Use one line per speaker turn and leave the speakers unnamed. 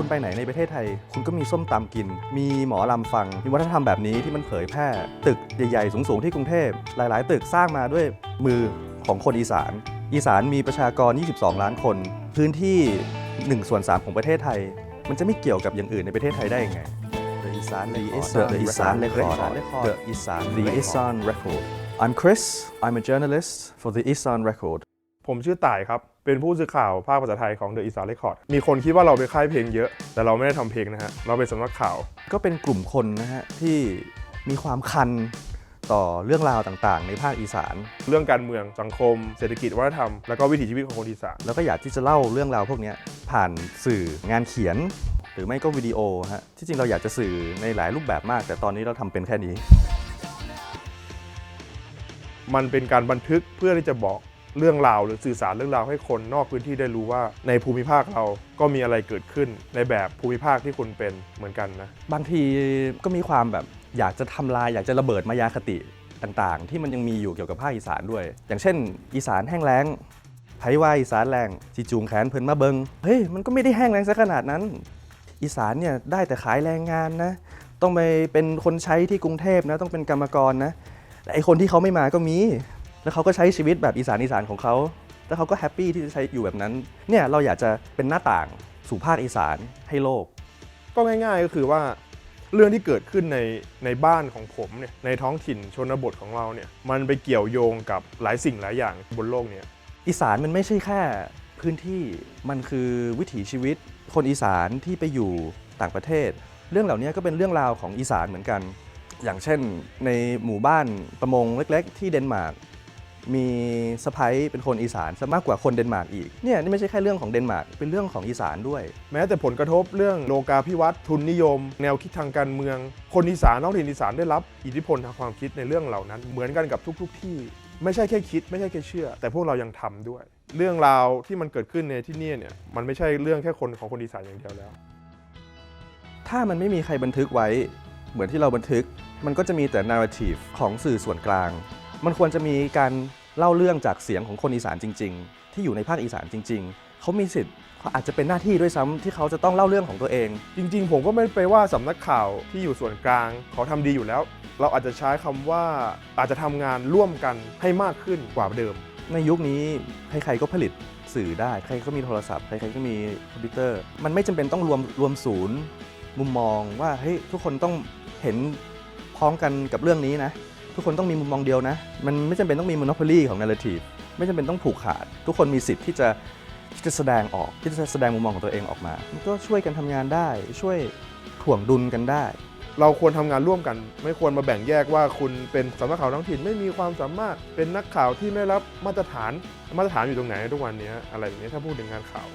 คุณไปไหนในประเทศไทย คุณก็มีส้มตำกิน มีหมอลำฟัง มีวัฒนธรรมแบบนี้ที่มันเผยแพร่ ตึกใหญ่ๆ สูงๆ ที่กรุงเทพ หลายๆ ตึกสร้างมาด้วยมือของคนอีสาน อีสานมีประชากร 22 ล้านคน พื้นที่1ส่วน3ของประเทศไทย มันจะไม่เกี่ยวกับอย่างอื่นในประเทศไทยได้ยังไง The Isan Record The Isan Record The Isan The Isan Record I'm Chris I'm a journalist for The Isan Record
ผมชื่อต่ายครับ เป็นผู้สื่อข่าวภาคภาษาไทยของ The Isa Record มีคนคิดว่าเราเป็นค่ายเพลงเยอะ แต่เราไม่ได้ทำเพลงนะฮะ เราเป็นสำนักข่าว
ก็เป็นกลุ่มคนนะฮะที่มีความคันต่อเรื่องราวต่างๆ ในภาคอีสาน
เรื่องการเมืองสังคม เศรษฐกิจวัฒนธรรม แล้วก็วิถีชีวิตของคนอีสาน
แล้วก็อยากที่จะเล่าเรื่องราวพวกเนี้ยผ่านสื่องานเขียน หรือไม่ก็วิดีโอฮะที่จริงเราอยากจะสื่อในหลายรูปแบบมาก แต่ตอนนี้เราทำเป็นแค่นี้
มันเป็นการบันทึกเพื่อที่จะบอก เรื่องราว หรือสื่อสารเรื่องราวให้คนนอกพื้นที่ได้รู้ว่าในภูมิภาคเราก็มีอะไรเกิดขึ้นในแบบภูมิภาคที่คุณเป็นเหมือนกันนะ
บางทีก็มีความแบบอยากจะทำลายอยากจะระเบิดมายาคติต่างๆ ที่มันยังมีอยู่เกี่ยวกับภาคอีสานด้วย อย่างเช่น อีสานแห้งแล้งไผว่าอีสานแรงจีจูงแขนเพิ่นมาเบิงเฮ้ยมันก็ไม่ได้แห้งแล้งซะขนาดนั้น อีสานเนี่ยได้แต่ขายแรงงานนะ ต้องไปเป็นคนใช้ที่กรุงเทพนะ ต้องเป็นกรรมกรนะแต่ไอคนที่เขาไม่มาก็มี แล้วเขาก็ใช้ชีวิตแบบอีสานอีสานของเขาแล้วเขาก็แฮปปี้ที่จะใช้อยู่แบบนั้น เนี่ยเราอยากจะเป็นหน้าต่างสู่ภาคอีสานให้โลก
ก็ง่าย ๆ ก็คือว่าเรื่องที่เกิดขึ้นในในบ้านของผมเนี่ยในท้องถิ่นชนบทของเราเนี่ยมันไปเกี่ยวโยงกับหลายสิ่งหลายอย่างบนโลกเนี้ย
อีสานมันไม่ใช่แค่พื้นที่มันคือวิถีชีวิต คนอีสานที่ไปอยู่ต่างประเทศ เรื่องเหล่านี้ก็เป็นเรื่องราวของอีสานเหมือนกัน อย่างเช่นในหมู่บ้านประมงเล็ก ๆ ที่เดนมาร์ก มีสะพ้ยเป็นคนอีสานซะมากกว่าคนเดนมาร์กอีกเนี่ยนี่ไม่ใช่แค่เรื่องของเดนมาร์กเป็นเรื่องของอีสานด้วย
แม้แต่ผลกระทบเรื่องโลกาภิวัตน์ทุนนิยม แนวคิดทางการเมือง คนอีสานท้องถิ่นอีสานได้รับ อิทธิพลทางความคิดในเรื่องเหล่านั้น เหมือนกันกับทุก ๆ ที่ ไม่ใช่แค่คิด ไม่ใช่แค่เชื่อ แต่พวกเรายังทำด้วย เรื่องราวที่มันเกิดขึ้นในที่เนี่ยเนี่ยมันไม่ใช่เรื่องแค่คนของคนอีสานอย่างเดียวแล้ว
ถ้ามันไม่มีใครบันทึกไว้ เหมือนที่เราบันทึก มันก็จะมีแต่ narrative ของสื่อส่วนกลาง มันควรจะมีการเล่าเรื่องจากเสียงของคนอีสานจริง ๆ ที่อยู่ในภาคอีสานจริง ๆ เขามีสิทธิ์เขาอาจจะเป็นหน้าที่ด้วยซ้ำที่เขาจะต้องเล่าเรื่องของตัวเอง
จริงๆ ผมก็ไม่ไปว่าสำนักข่าวที่อยู่ส่วนกลางเขาทำดีอยู่แล้ว เราอาจจะใช้คำว่าอาจจะทำงานร่วมกันให้มากขึ้นกว่าเดิม
ในยุคนี้ใครๆก็ผลิตสื่อได้ ใครก็มีโทรศัพท์ ใครๆก็มีคอมพิวเตอร์ มันไม่จำเป็นต้องรวมรวมศูนย์ มุมมองว่าเฮ้ยทุกคนต้องเห็นพ้องกันกับเรื่องนี้นะ ทุกคนต้องมีมุมมองเดียวนะ มันไม่จำเป็นต้องมี monopoly ของ narrative ไม่จำเป็นต้องผูกขาด ทุกคนมีสิทธิ์ที่จะที่จะแสดงออกที่จะแสดงมุมมองของตัวเองออกมา มันก็ช่วยกันทำงานได้ ช่วยถ่วงดุลกันได้
เราควรทำงานร่วมกัน ไม่ควรมาแบ่งแยกว่าคุณเป็นสำนักข่าวท้องถิ่นไม่มีความสามารถเป็นนักข่าวที่ไม่รับมาตรฐานมาตรฐานอยู่ตรงไหนทุกวันนี้อะไรอย่างนี้ยถ้าพูดถึงงานข่าว